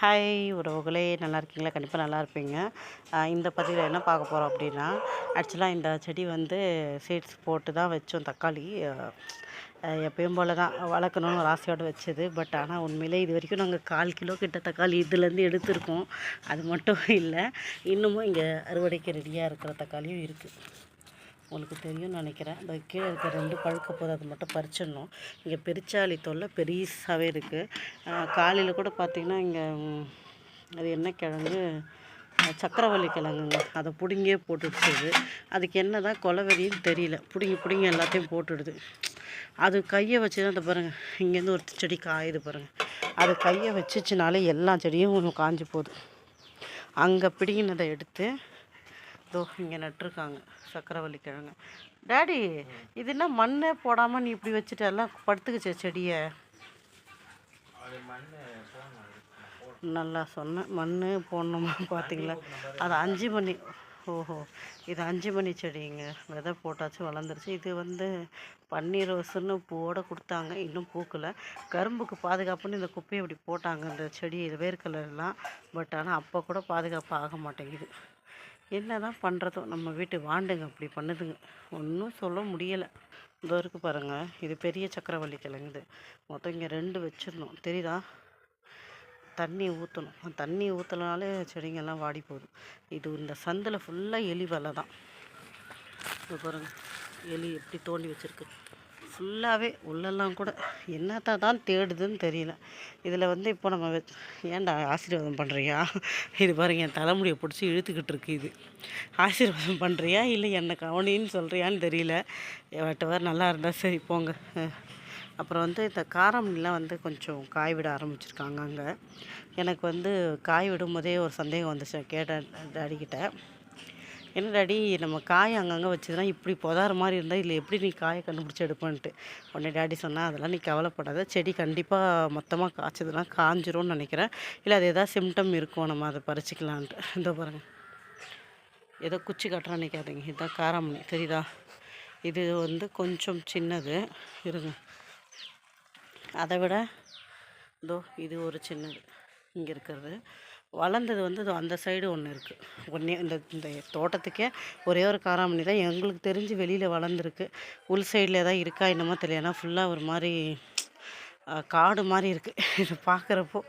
Hi உறவுகளே. நல்லா இருக்கீங்களா? கண்டிப்பாக நல்லா இருப்பீங்க. இந்த பதிவில் என்ன பார்க்க போகிறோம் அப்படின்னா ஆக்சுவலாக இந்த செடி வந்து சீட்ஸ் போட்டு தான் வச்சோம் தக்காளி. எப்பயும் போல் தான் வளர்க்கணும்னு ஒரு ஆசையோடு வச்சது. பட் ஆனால் உண்மையிலே இது வரைக்கும் நாங்கள் கால் கிலோ கிட்ட தக்காளி இதுலேருந்து எடுத்திருக்கோம். அது மட்டும் இல்லை இன்னமும் இங்கே அறுவடைக்கு ரெடியாக இருக்கிற தக்காளியும் இருக்குது உங்களுக்கு தெரியும்னு நினைக்கிறேன். இந்த கீழே இருக்க ரெண்டு பழுக்க போது அது மட்டும் பறிச்சிடணும். இங்கே பெருச்சாளி தொல்லை பெருசாகவே இருக்குது காலையில் கூட பார்த்திங்கன்னா இங்கே அது என்ன கிழங்கு? சக்கரவள்ளி கிழங்குங்க. அதை பிடுங்கியே போட்டுடுச்சு அதுக்கு என்ன தான் கொலவெறின்னு தெரியல. பிடுங்கி பிடுங்கி எல்லாத்தையும் போட்டுடுது. அது கையை வச்சு தான் அதை பாருங்கள் இங்கேருந்து ஒரு செடி காயுது பாருங்கள் அது கையை வச்சுச்சுனாலே எல்லா செடியும் காஞ்சி போகுது. அங்கே பிடுங்கினதை எடுத்து இதோ இங்கே நட்டிருக்காங்க சக்கரவள்ளி கிழங்கு டாடி இது என்ன மண்ணே போடாமல் நீ இப்படி வச்சுட்டு? எல்லாம் செடியை. நல்லா சொன்னேன் மண் போடணுமா பார்த்தீங்களா அது அஞ்சு மணி ஓஹோ இது அஞ்சு மணி செடிங்க. விதை போட்டாச்சு வளர்ந்துருச்சு. இது வந்து பன்னீர் ரோஸுன்னு பூவோட கொடுத்தாங்க இன்னும் பூக்கலை. கரும்புக்கு பாதுகாப்புன்னு இந்த குப்பையை இப்படி போட்டாங்க இந்த செடி வேர்க்கலர்லாம் பட் ஆனால் அப்போ கூட பாதுகாப்பு ஆக மாட்டேங்குது. என்ன தான் பண்ணுறதோ நம்ம வீட்டு வாண்டுங்க அப்படி பண்ணுதுங்க. ஒன்றும் சொல்ல முடியலை. இதோ இருக்கு பாருங்கள் இது பெரிய சக்கரவள்ளி கிழங்குது. மொத்தம் இங்கே ரெண்டு வச்சிடணும் தெரியுதா? தண்ணி ஊற்றணும் தண்ணி ஊற்றலனாலே செடிங்கெல்லாம் வாடி போகுது. இது இந்த சந்தில் ஃபுல்லாக எலி வலை தான். பாருங்கள் எலி எப்படி தோண்டி வச்சுருக்கு. ஃபுல்லாகவே உள்ளெல்லாம் கூட என்னத்தை தான் தேடுதுன்னு தெரியல. இதில் வந்து இப்போ நம்ம ஏன்டா ஆசீர்வாதம் பண்ணுறியா இது பாருங்க என் தலைமுடியை பிடிச்சி இழுத்துக்கிட்டு இருக்கு இது. ஆசீர்வாதம் பண்ணுறியா இல்லை என்னை கவனின்னு சொல்கிறியான்னு தெரியல. வட்டவர் நல்லா இருந்தால் சரி போங்க. அப்புறம் வந்து இந்த காரமணிலாம் வந்து கொஞ்சம் காய் விட ஆரம்பிச்சிருக்காங்க அங்கே. எனக்கு வந்து காய் விடும் போதே ஒரு சந்தேகம் வந்துச்சு கேட்டேன் டாடிக்கிட்ட என்னடாடி நம்ம காய் அங்கங்கே வச்சதுன்னா இப்படி புதார மாதிரி இருந்தால் இல்லை எப்படி நீ காயை கண்டுபிடிச்சி எடுப்பேன்ட்டு? உடனே டாடி சொன்னால் அதெல்லாம் நீ கவலைப்படாத. செடி கண்டிப்பாக மொத்தமாக காய்ச்சதுன்னா காஞ்சிரும்னு நினைக்கிறேன். இல்லை அது எதாவது சிம்டம் இருக்கும். நம்ம அதை பறிச்சிக்கலான்ட்டு. இந்த பாருங்க. ஏதோ குச்சி கட்டுறான்னு நினைக்காதீங்க. இதுதான் காராமணி. தெரியுதா? இது வந்து கொஞ்சம் சின்னது. இருங்க. அதை விட இதோ இது ஒரு சின்னது. இங்கே இருக்கிறது. வளர்ந்தது வந்து அந்த சைடு ஒன்று இருக்குது ஒன்றே இந்த இந்த தோட்டத்துக்கே ஒரே ஒரு காராமணி தான். எங்களுக்கு தெரிஞ்சு வெளியில் வளர்ந்துருக்கு. உள் சைடில் ஏதாவது இருக்கா என்னமோ தெரியல ஃபுல்லாக ஒரு மாதிரி காடு மாதிரி இருக்குது இது பார்க்குறப்போ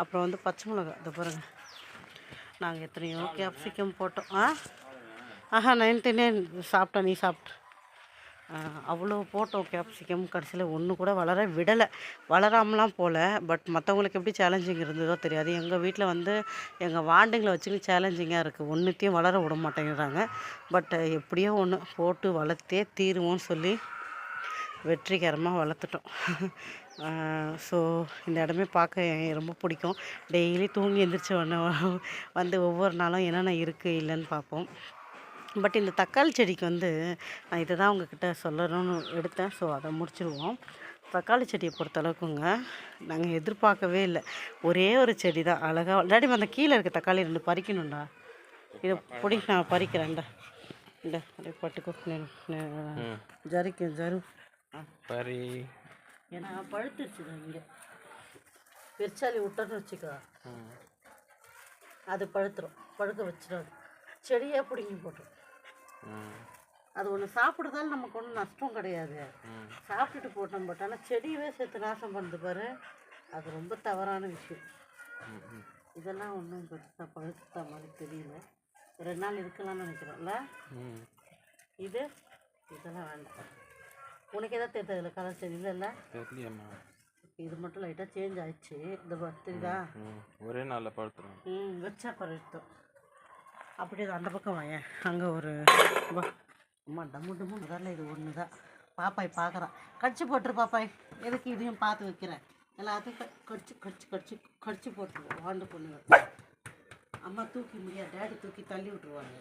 அப்புறம் வந்து பச்சை மிளகா இதை பாருங்கள் நாங்கள் எத்தனையோ கேப்சிகம் போட்டோம். ஆ? ஆஹா நைன்த்து நைன். சாப்பிட்டேன் நீ சாப்பிட்டு. அவ்வளோ போட்டோம் கேப்சிகம் கடைசியில் ஒன்று கூட வளர விடலை. வளராமலாம் போகல பட் மற்றவங்களுக்கு எப்படி சேலஞ்சிங் இருந்ததோ தெரியாது. எங்கள் வீட்டில் வந்து எங்கள் வாண்டுங்களை வச்சுக்கிட்டு சேலஞ்சிங்காக இருக்குது ஒன்றுத்தையும் வளர விட மாட்டேங்கிறாங்க. பட் எப்படியோ ஒன்று போட்டு வளர்த்தே தீருவோம்னு சொல்லி வெற்றிகரமாக வளர்த்துட்டோம். ஸோ இந்த இடமே பார்க்க எனக்கு ரொம்ப பிடிக்கும். டெய்லி தூங்கி எந்திரிச்ச உடனே வந்து ஒவ்வொரு நாளும் என்னென்ன இருக்குது இல்லைன்னு பார்ப்போம். பட் இந்த தக்காளி செடிக்கு வந்து நான் இதை தான் உங்ககிட்ட சொல்லணும்னு எடுத்தேன். ஸோ அதை முடிச்சிருவோம். தக்காளி செடியை பொறுத்தளவுக்குங்க நாங்கள் எதிர்பார்க்கவே இல்லை. ஒரே ஒரு செடி தான் அழகாக இல்லாட்டி அந்த கீழே இருக்க தக்காளி ரெண்டு பறிக்கணும்டா. இதை பிடி நான் பறிக்கிறேன்டா இந்த அப்படியே பட்டுக்கோ. ஜரிக்கு ஜரு. பரி ஏன்னா பழுத்துருச்சு இங்கே. பெருச்சாலி விட்டோன்னு வச்சுக்கோ. அது பழுத்துரும். பழுக்க வச்சிடும் செடியே பிடுங்கி போட்டுரும். அது ஒன்று சாப்பிடுறதால நமக்கு ஒன்றும் நஷ்டம் கிடையாது. சாப்பிட்டுட்டு போட்டோம் பட் ஆனால் செடியவே சேர்த்து நாசம் பண்ணுது பாரு. அது ரொம்ப தவறான விஷயம். இதெல்லாம் ஒன்றும் பெருசாக பழுத்த மாதிரி தெரியல. ரெண்டு நாள் இருக்கலாம்னு நினைக்கிறோம்ல? இது? இதெல்லாம் வேண்டாம். உனக்கு எதாவது தெரிஞ்சதில்ல கலர் செடி இல்லைல்ல தெரியலையம்மா. இது மட்டும் லைட்டாக சேஞ்ச் ஆயிடுச்சு. இந்த தெரியுதா ம் ஒரே நாளில் படுத்துறோம் ம் வச்சா பரவிட்டோம் அப்படியே அந்த பக்கம் வாயேன். அங்கே ஒரு அம்மா டம்மு டம்மு முதல்ல இது ஒன்று தான் பாப்பாய் பார்க்குறான் கடிச்சு போட்டுரு பாப்பாய். எதுக்கு இதையும் பார்த்து வைக்கிறேன் எல்லாத்தையும் கடிச்சு கடிச்சு கடிச்சு கடிச்சு போட்டுருவோம் வாண்டு பொண்ணுங்க. அம்மா தூக்கி முடியாது. டேடி தூக்கி தள்ளி விட்டுருவாங்க.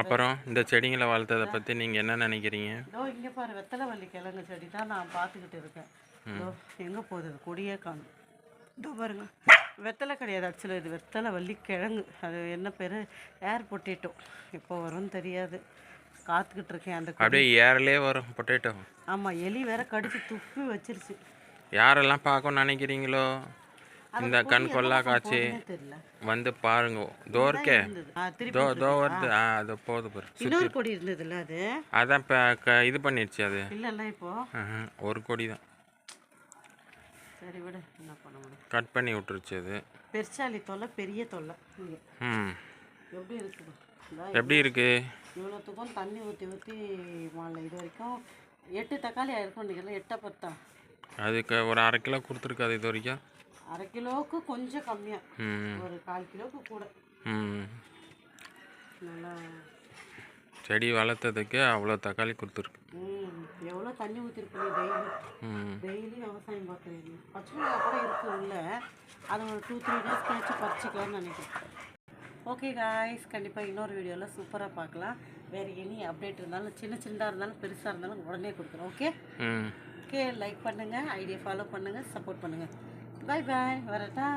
அப்புறம் இந்த செடிங்களை வளர்த்ததை பற்றி நீங்கள் என்ன நினைக்கிறீங்க? இதோ இங்கே பாரு வெத்தலைவள்ளி கிழங்கு செடி தான் நான் பார்த்துக்கிட்டு இருக்கேன். எங்கே போகுது? கொடியே காணும். இதோ பாருங்க. வெத்தலை கிடையாது. ஆக்சுவலாக இது வெத்தலை வள்ளி கிழங்கு அது என்ன பேர்? Air potato. எப்போ வரும்னு தெரியாது. காத்துக்கிட்டு இருக்கேன் அந்த அப்படியே ஏர்லேயே வரும் பொட்டேட்டோ. ஆமாம் எலி வேற கடிச்சு துப்பி வச்சிருச்சு. யாரெல்லாம் பார்க்கணும்னு நினைக்கிறீங்களோ? இந்த கண் கொள்ளா காட்சி தெரியல. வந்து பாருங்க. தோ இருக்கே. தோ தோ வருது. ஆ அது போது பாரு. இன்னொரு கொடி இருந்ததுல்ல அது? அதான் இப்போ இது பண்ணிடுச்சு அது. இல்லைல்ல இப்போ. ஒரு கொடி தான் சரி விடு என்ன பண்ண முடியும்? கட் பண்ணி விட்டுருச்சு அது. பெருச்சாளி தொல்லை பெரிய தொல்லை. ம். எப்படி இருக்குது? எப்படி இருக்கு? இவ்வளோத்துக்கும் தண்ணி ஊற்றி ஊற்றி மாலை இது வரைக்கும் எட்டு தக்காளி ஆயிருக்கும் நீங்கள் எட்டை பத்தா? அதுக்கு ஒரு அரை கிலோ கொடுத்துருக்காது இது வரைக்கும். அரை கிலோவுக்கு கொஞ்சம் கம்மியாக ஒரு கால் கிலோவுக்கு கூட. ம். நல்லா செடி வளர்த்ததுக்கு அவ்வளோ தக்காளி கொடுத்துருக்கு. எவ்வளோ தண்ணி ஊற்றிருப்பீங்க டெய்லி? ம். டெய்லி விவசாயம் பார்க்குறீங்க. பச்சை மிளகா கூட இருக்கு உள்ள. அது ஒரு டூ த்ரீ டேஸ் கழிச்சு பறிச்சிக்கலாம்னு நினைக்கிறேன். ஓகே காய்ஸ் கண்டிப்பாக இன்னொரு வீடியோவில் சூப்பராக பார்க்கலாம். வேறு எனி அப்டேட் இருந்தாலும் சின்ன சின்னதாக இருந்தாலும் பெருசாக இருந்தாலும் உடனே கொடுக்குறோம் ஓகே ஓகே லைக் பண்ணுங்கள் ஐடியா ஃபாலோ பண்ணுங்கள் சப்போர்ட் பண்ணுங்கள் பாய் பாய் வரட்டா.